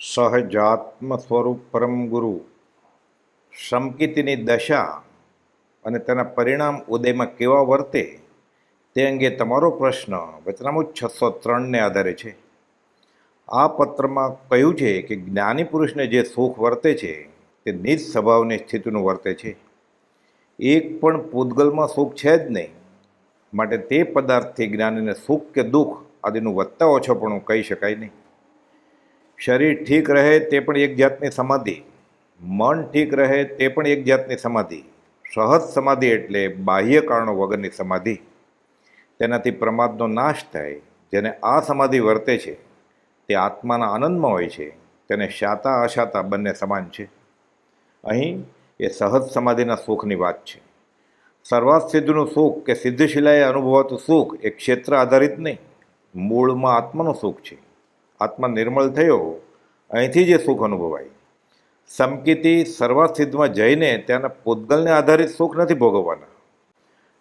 સહજાત્મ સ્વરૂપ પરમ ગુરુ. સમકિતિની દશા અને તેના પરિણામ ઉદયમાં કેવા વર્તે તે અંગે તમારો પ્રશ્ન વચનામું છસો ત્રણને આધારે છે. આ પત્રમાં કહ્યું છે કે જ્ઞાની પુરુષને જે સુખ વર્તે છે તે નિજ સ્વભાવની સ્થિતિનું વર્તે છે. એક પણ પૂતગલમાં સુખ છે જ નહીં, માટે તે પદાર્થથી જ્ઞાનીને સુખ કે દુઃખ આદિનું વધતા ઓછો પણ કહી શકાય નહીં. શરીર ઠીક રહે તે પણ એક જાતની સમાધિ. મન ઠીક રહે તે પણ એક જાતની સમાધિ. સહજ સમાધિ એટલે બાહ્ય કારણો વગરની સમાધિ. તેનાથી પ્રમાદનો નાશ થાય, જેને આ સમાધિ વર્તે છે, તે આત્માના આનંદમાં હોય છે, તેને શાતા અશાતા બંને સમાન છે. અહીં એ સહજ સમાધિના સુખની વાત છે. સર્વાત સિદ્ધનું સુખ કે સિદ્ધશિલાએ અનુભવાતું સુખ એ ક્ષેત્ર આધારિત નહીં, મૂળમાં આત્માનું સુખ છે. આત્મા નિર્મળ થયો, અહીંથી જે સુખ અનુભવાય. સમકિતિ સર્વાસ્થિતમાં જઈને ત્યાંના પૂતગલને આધારિત સુખ નથી ભોગવવાના.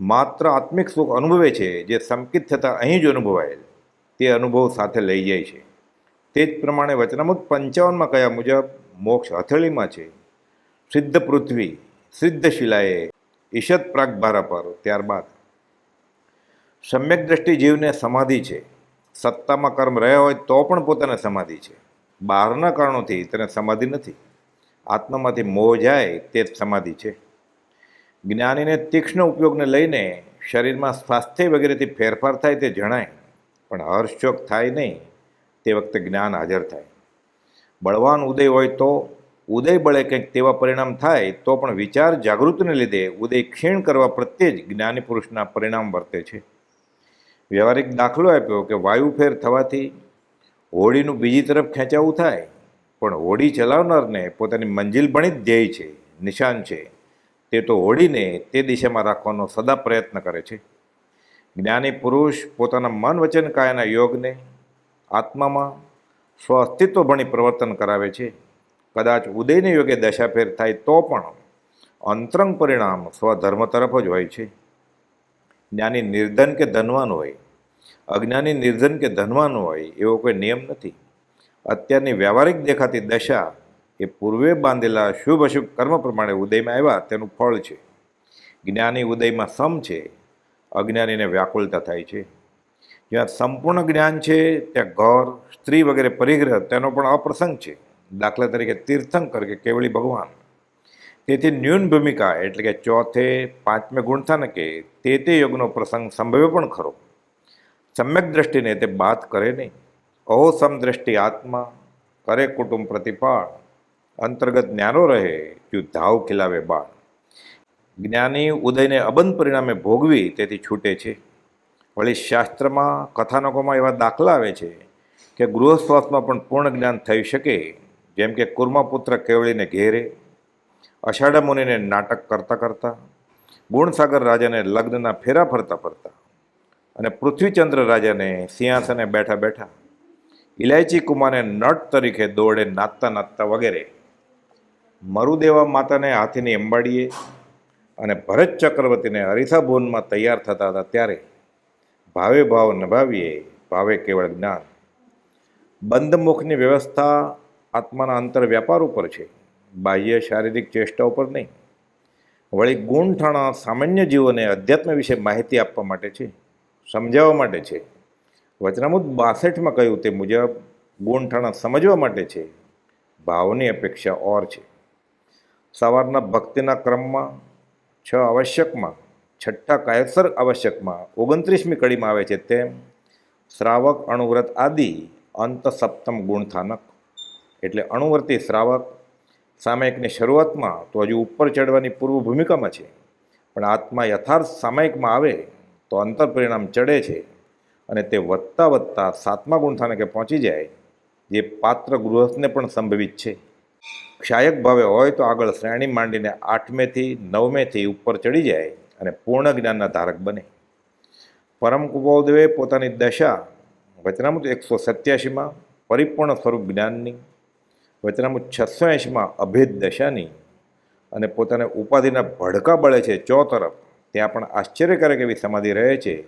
માત્ર આત્મિક સુખ અનુભવે છે, જે સંકિત થતાં અહીં જ અનુભવાયેલ તે અનુભવ સાથે લઈ જાય છે. તે જ પ્રમાણે વચનામૃત પંચાવનમાં કયા મુજબ, મોક્ષ હથેળીમાં છે. સિદ્ધ પૃથ્વી, સિદ્ધ શિલાએ ઈશદ પ્રાગભારા પર ત્યારબાદ. સમ્યક દ્રષ્ટિ જીવને સમાધિ છે. સત્તામાં કર્મ રહ્યા હોય તો પણ પોતાને સમાધિ છે. બહારના કારણોથી તેને સમાધિ નથી. આત્મામાંથી મોહ જાય તે જ સમાધિ છે. જ્ઞાનીને તીક્ષ્ણ ઉપયોગને લઈને શરીરમાં સ્વાસ્થ્ય વગેરેથી ફેરફાર થાય તે જણાય, પણ હર્ષચોક થાય નહીં, તે વખતે જ્ઞાન હાજર થાય. બળવાન ઉદય હોય તો ઉદય બળે કંઈક તેવા પરિણામ થાય તો પણ વિચાર જાગૃતિને લીધે ઉદય ક્ષીણ કરવા પ્રત્યે જ જ્ઞાની પુરુષના પરિણામ વર્તે છે. વ્યવહારિક દાખલો આપ્યો કે વાયુ ફેર થવાથી હોડીનું બીજી તરફ ખેંચાવું થાય, પણ હોડી ચલાવનારને પોતાની મંજિલ ભણી જ ધ્યેય છે, નિશાન છે. તે તો હોડીને તે દિશામાં રાખવાનો સદા પ્રયત્ન કરે છે. જ્ઞાની પુરુષ પોતાના મન વચન કાયાના યોગને આત્મામાં સ્વ અસ્તિત્વ ભણી પ્રવર્તન કરાવે છે. કદાચ ઉદયને યોગે દશાફેર થાય તો પણ અંતરંગ પરિણામ સ્વધર્મ તરફ જ હોય છે. જ્ઞાની નિર્ધન કે ધનવાન હોય, અજ્ઞાની નિર્ધન કે ધનવાન હોય, એવો કોઈ નિયમ નથી. અત્યારની વ્યવહારિક દેખાતી દશા એ પૂર્વે બાંધેલા શુભ અશુભ કર્મ પ્રમાણે ઉદયમાં આવ્યા, તેનું ફળ છે. જ્ઞાની ઉદયમાં સમ છે, અજ્ઞાનીને વ્યાકુળતા થાય છે. જ્યાં સંપૂર્ણ જ્ઞાન છે, ત્યાં ઘર, સ્ત્રી વગેરે પરિગ્રહ, તેનો પણ અપ્રસંગ છે. દાખલા તરીકે તીર્થંકર કે કેવળી ભગવાન. તેથી ન્યૂન ભૂમિકા એટલે કે ચોથે, પાંચમે ગુણસ્થાનકે તે તે યોગનો પ્રસંગ સંભવે પણ ખરો. સમ્યક દ્રષ્ટિને તે બાત કરે નહીં. અહો સમદ્રષ્ટિ આત્મા, કરે કુટુંબ પ્રતિપાળ, અંતર્ગત જ્ઞાનો રહે જો ધાવ ખીલાવે બાળ જ્ઞાની ઉદયને અબંધ પરિણામે ભોગવી તેથી છૂટે છે. વળી શાસ્ત્રમાં, કથાનકોમાં એવા દાખલા આવે છે કે ગૃહસ્વાસમાં પણ પૂર્ણ જ્ઞાન થઈ શકે, જેમ કે કુર્માપુત્ર કેવળીને ઘેરે અષાઢા મુનિને નાટક કરતાં કરતાં, ગુણસાગર રાજાને લગ્નના ફેરા ફરતા ફરતા અને પૃથ્વીચંદ્ર રાજાને સિંહાસને બેઠા બેઠા ઇલાયચી કુમારને નટ તરીકે દોડે નાચતા નાચતા વગેરે મરુદેવા માતાને હાથીની અંબાડીએ અને ભરત ચક્રવર્તીને અરીસા ભુવનમાં તૈયાર થતા હતા ત્યારે ભાવે ભાવ નભાવીએ, ભાવે કેવળ જ્ઞાન. બંધ મુખની વ્યવસ્થા આત્માના અંતર વ્યાપાર ઉપર છે. બાહ્ય શારીરિક ચેષ્ટાઓ પર નહીં. વળી ગુણઠાણા સામાન્ય જીવોને અધ્યાત્મ વિશે માહિતી આપવા માટે છે, સમજાવવા માટે છે. વચનામૃત બાસઠમાં કહ્યું તે મુજબ ગુણઠાણા સમજવા માટે છે, ભાવની અપેક્ષા ઓર છે. સવારના ભક્તિના ક્રમમાં, છ આવશ્યકમાં, છઠ્ઠા કાયસર આવશ્યકમાં, ઓગણત્રીસમી કડીમાં આવે છે તેમ, શ્રાવક, અણુવ્રત આદિ, અંત સપ્તમ ગુણથાનક એટલે અણુવર્તી શ્રાવક સામાયિકની શરૂઆતમાં તો હજુ ઉપર ચડવાની પૂર્વ ભૂમિકામાં છે. પણ આત્મા યથાર્થ સામાયિકમાં આવે તો અંતર પરિણામ ચડે છે અને તે વધતા વધતા સાતમા ગુણથાનકે પહોંચી જાય, જે પાત્ર ગૃહસ્થને પણ સંભવિત છે. ક્ષાયક ભાવે હોય તો આગળ શ્રેણી માંડીને આઠમેથી નવમેથી ઉપર ચડી જાય અને પૂર્ણ જ્ઞાનના ધારક બને. પરમ કુપોદેવે પોતાની દશા વચનામૃત એકસો સત્યાસીમાં પરિપૂર્ણ સ્વરૂપ જ્ઞાનની વચનામૃત છસો એંશીમાં અભેદ દશાની અને પોતાને ઉપાધિના ભડકા બળે છે ચો તરફ. ત્યાં પણ આશ્ચર્યકારક એવી સમાધિ રહે છે.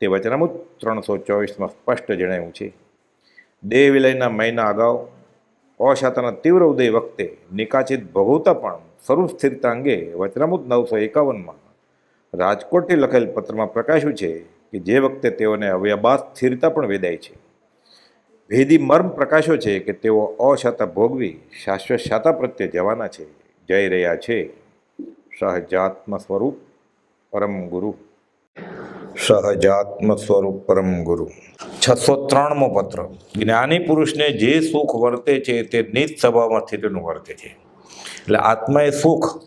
તે વચનામૃત ત્રણસો ચોવીસમાં સ્પષ્ટ જણાવ્યું છે. દેહ વિલયના મહિના અગાઉ, અશાતાના તીવ્ર ઉદય વખતે નિકાચિત ભોગવતા પણ સ્વરૂપ સ્થિરતા અંગે વચનામૃત નવસો એકાવનમાં રાજકોટથી લખેલ પત્રમાં પ્રકાશ્યું છે કે જે વખતે તેઓને અવ્યબાદ સ્થિરતા પણ વેદાય છે. ભેદી મર્મ પ્રકાશો છે કે તેઓ અશાતા ભોગવી શાશ્વત શાતા પ્રત્યે જવાના છે. જઈ રહ્યા છે. સહજાત્મ સ્વરૂપ પરમ ગુરુ. સહજાત્મ સ્વરૂપ પરમ ગુરુ. છસો ત્રણમો પત્ર. જ્ઞાની પુરુષને જે સુખ વર્તે છે તે નિજ સ્વભાવમાં સ્થિતિનું વર્તે છે. એટલે આત્મા એ સુખ,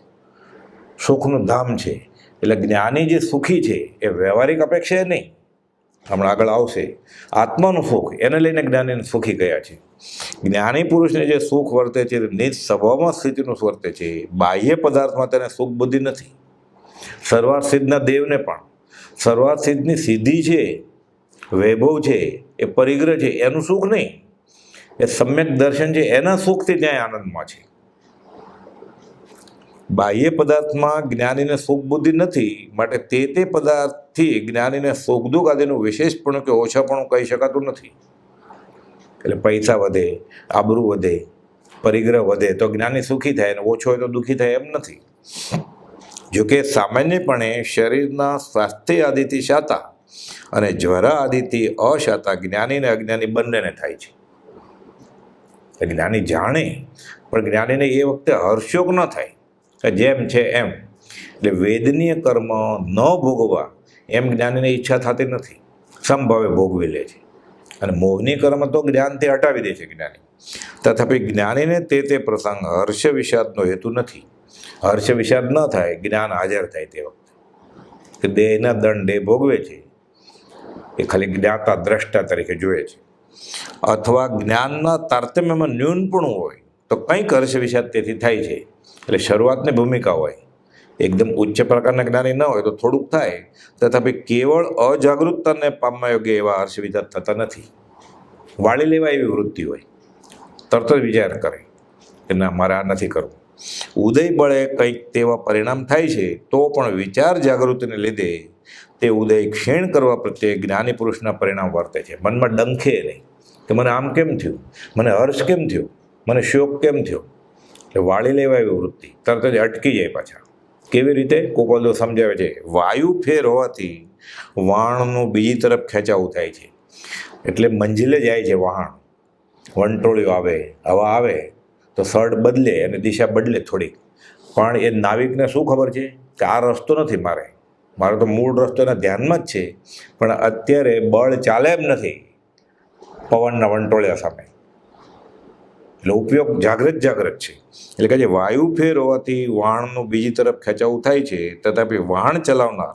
સુખનું ધામ છે. એટલે જ્ઞાની જે સુખી છે એ વ્યવહારિક અપેક્ષા નહીં. હમણાં આગળ આવશે. આત્માનું સુખ, એને લઈને જ્ઞાનીને સુખી ગયા છે. જ્ઞાની પુરુષને જે સુખ વર્તે છે નિજ સ્વભાવમાં સ્થિતિનું વર્તે છે. બાહ્ય પદાર્થમાં તેને સુખ બુદ્ધિ નથી. સર્વાર્થ સિદ્ધના દેવને પણ. સર્વાર્થ સિદ્ધની સિદ્ધિ છે, વૈભવ છે, એ પરિગ્રહ છે, એનું સુખ નહીં. એ સમ્યક દર્શન છે, એના સુખથી ત્યાં આનંદમાં છે. બાહ્ય પદાર્થમાં જ્ઞાનીને સુખ બુદ્ધિ નથી, માટે તે તે પદાર્થથી જ્ઞાનીને સુખ દુઃખ આદિનું વિશેષપણું કે ઓછાપણું કહી શકાતું નથી. એટલે પૈસા વધે, આબરૂ વધે, પરિગ્રહ વધે, તો જ્ઞાની સુખી થાય અને ઓછો હોય તો દુઃખી થાય એમ નથી. જોકે સામાન્યપણે શરીરના સ્વાસ્થ્ય આદિથી શાતા અને જ્વરા આદિથી અશાતા જ્ઞાની અને અજ્ઞાની બંનેને થાય છે. જ્ઞાની જાણે, પણ જ્ઞાનીને એ વખતે હર્ષોક ન થાય. કે જેમ છે એમ. એટલે વેદનીય કર્મ ન ભોગવા એમ જ્ઞાનીને ઈચ્છા થતી નથી. સંભાવે ભોગવી લે છે. અને મોહની કર્મ તો જ્ઞાનથી હટાવી દે છે જ્ઞાની. તથાપિ જ્ઞાનીને તે તે પ્રસંગ હર્ષ વિષાદનો હેતુ નથી. હર્ષ વિષાદ ન થાય, જ્ઞાન હાજર થાય તે વખતે. કે દેહના દંડે ભોગવે છે. એ ખાલી જ્ઞાતા દ્રષ્ટા તરીકે જોવે છે. અથવા જ્ઞાનના તારતમ્યમાં ન્યૂનપણું હોય, તો કંઈક હર્ષ વિષાદ તેથી થાય છે. એટલે શરૂઆતની ભૂમિકા હોય, એકદમ ઉચ્ચ પ્રકારના જ્ઞાની ન હોય તો થોડુંક થાય, તથાપી કેવળ અજાગૃતતાને પામવા યોગ્ય એવા હર્ષ વિચાર થતા નથી. વાળી લેવા એવી વૃત્તિ હોય, તરત જ વિચાર કરે કે ના, મારે આ નથી કરવું. ઉદય બળે કંઈક તેવા પરિણામ થાય છે, તો પણ વિચાર જાગૃતિને લીધે તે ઉદય ક્ષીણ કરવા પ્રત્યે જ્ઞાની પુરુષના પરિણામ વર્તે છે. મનમાં ડંખે નહીં કે મને આમ કેમ થયું? મને હર્ષ કેમ થયો? મને શોક કેમ થયો? એટલે વાળી લેવા એવી વૃત્તિ. તરત જ અટકી જાય પાછા. કેવી રીતે? કોપલદો સમજાવે છે, વાયુ ફેર હોવાથી વાણનું બીજી તરફ ખેંચાવું થાય છે. એટલે મંજિલે જાય છે વહાણ વંટોળિયો આવે, હવા આવે, તો સડ બદલે અને દિશા બદલે થોડીક. પણ એ નાવિકને શું ખબર છે? કે આ રસ્તો નથી મારે. મારો તો મૂળ રસ્તો એના ધ્યાનમાં જ છે. પણ અત્યારે બળ ચાલે એમ નથી. પવનના વંટોળિયા સામે. એટલે ઉપયોગ જાગૃત જાગૃત છે. એટલે કે જે વાયુ ફેર હોવાથી વાહણનું બીજી તરફ ખેંચાવું થાય છે, તથાપી વાહન ચલાવનાર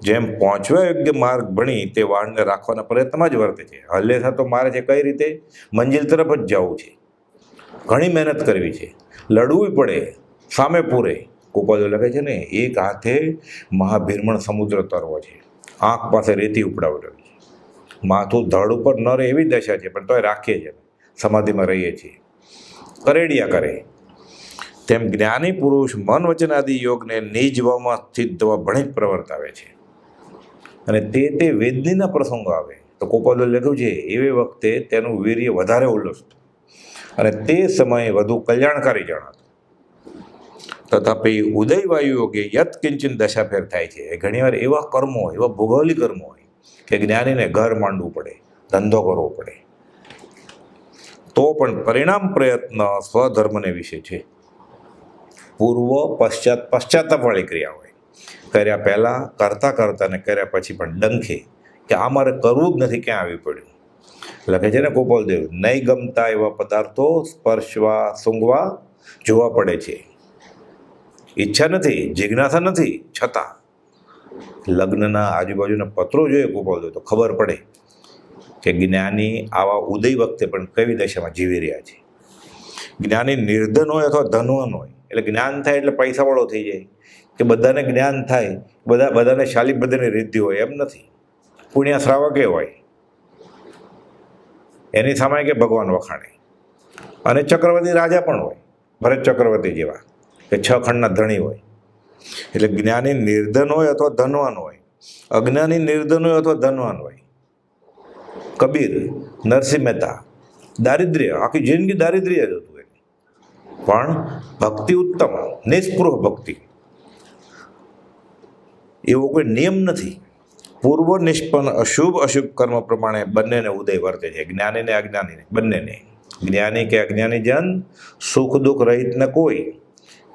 જેમ પહોંચવા યોગ્ય માર્ગ ભણી તે વાહનને રાખવાના પ્રયત્નમાં જ વર્તે છે. હલ્લે તો મારે છે કઈ રીતે? મંજિલ તરફ જ જવું છે. ઘણી મહેનત કરવી છે. લડવું પડે, સામે પૂરે. કોપાજો લખે છે ને, એક હાથે મહાભીરમણ સમુદ્ર તરવો છે. આંખ પાસે રેતી ઉપડાવેલો છે. માથું ધડ ઉપર ન રહે એવી દશા છે, પણ તોય રાખીએ છીએ. સમાધિમાં રહીએ છીએ. કરેડિયા કરે. તેમ જ્ઞાની પુરુષ મન વચનાદિ યોગને નિજ સ્થિતવા ભણી પ્રવર્તાવે છે. અને તે તે વેદનીના પ્રસંગો આવે. તો કોપાલો લખ્યું છે, એવી વખતે તેનું વીર્ય વધારે ઉલ્લસતું. અને તે સમયે વધુ કલ્યાણકારી જણાતું. તથાપી ઉદયવાયુ યોગે યત કિંચિન દશાફેર થાય છે. એ ઘણીવાર એવા કર્મો હોય, એવા ભૂગોલી કર્મો હોય, કે જ્ઞાનીને ઘર માંડવું પડે, ધંધો કરવો પડે. તો પણ પરિણામ પ્રયત્ન સ્વધર્મને વિશે છે. પૂર્વ પશ્ચાત પશ્ચાતાપવાળી ક્રિયા હોય. કર્યા પહેલાં, કરતાં કરતાં ને કર્યા પછી પણ ડંખે કે આ મારે કરવું જ નથી, ક્યાં આવી પડ્યું? લખે છે ને ગોપાલદેવ, નહીં ગમતા એવા પદાર્થો સ્પર્શવા, સૂંઘવા જોવા પડે છે. ઈચ્છા નથી, જિજ્ઞાસા નથી, છતાં. લગ્નના આજુબાજુના પત્રો જોઈએ ગોપાલદેવ તો ખબર પડે. કે જ્ઞાની આવા ઉદય વખતે પણ કઈ દશામાં જીવી રહ્યા છે? જ્ઞાની નિર્ધન હોય અથવા ધનવાન હોય, એટલે જ્ઞાન થાય એટલે પૈસાવાળો થઈ જાય. કે બધાને જ્ઞાન થાય, બધા, બધાને શાલી બધાની રીતિ હોય, એમ નથી. પુણ્યા શ્રાવકે હોય. એની સામે કે ભગવાન વખાણે. અને ચક્રવર્તી રાજા પણ હોય, ભરત ચક્રવર્તી જેવા, કે છ ખંડના ધણી હોય. એટલે જ્ઞાની નિર્ધન હોય અથવા ધનવાન હોય. અજ્ઞાની નિર્ધન હોય અથવા ધનવાન હોય. કબીર, નરસિંહ મહેતા. દારિદ્ર્ય, આખી જિંદગી દારિદ્ર્ય જ હતું એની. પણ ભક્તિ ઉત્તમ નિસ્પૃહ ભક્તિ. એવો કોઈ નિયમ નથી. પૂર્વ નિષ્પન્ન અશુભ અશુભ કર્મ પ્રમાણે બંનેને ઉદય વર્તે છે. જ્ઞાની ને અજ્ઞાનીને, બંનેને. જ્ઞાની કે અજ્ઞાની જન, સુખ દુઃખ રહિત ને કોઈ.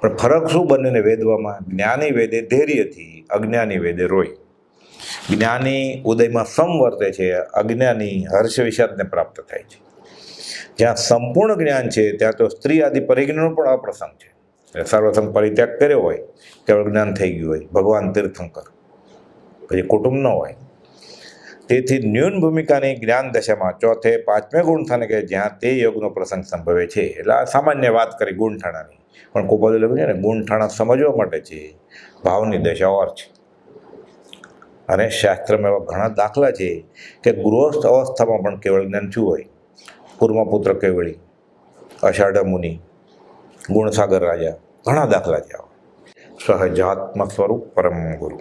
પણ ફરક શું બંનેને વેદવામાં? જ્ઞાની વેદે ધૈર્યથી, અજ્ઞાની વેદે રોય. જ્ઞાની ઉદયમાં સમ વર્તે છે, અજ્ઞાની હર્ષ વિષાદને પ્રાપ્ત થાય છે. જ્યાં સંપૂર્ણ જ્ઞાન છે, ત્યાં તો સ્ત્રી આદિ પરિજ્ઞનો પણ અપ્રસંગ છે. સર્વસંગ પરિત્યાગ કર્યો હોય, કેવળ જ્ઞાન થઈ ગયું હોય, ભગવાન તીર્થંકર. પછી કુટુંબ ન હોય. તેથી ન્યૂન ભૂમિકાની જ્ઞાન દશામાં ચોથે, પાંચમે ગુણથાને કે જ્યાં તે યોગનો પ્રસંગ સંભવે છે. એટલે આ સામાન્ય વાત કરી ગુણઠાણાની. પણ કોપાદુ લખ્યું છે ને, ગુણઠાણા સમજવા માટે છે. ભાવની દશા ઓર છે. અને શાસ્ત્રમાં એવા ઘણા દાખલા છે કે ગૃહસ્થ અવસ્થામાં પણ કેવળ જ્ઞાન શું હોય. કુર્મપુત્ર કેવળી, અષાઢ મુનિ, ગુણસાગર રાજા, ઘણા દાખલા છે આવા. સહજાત્મ સ્વરૂપ પરમ ગુરુ.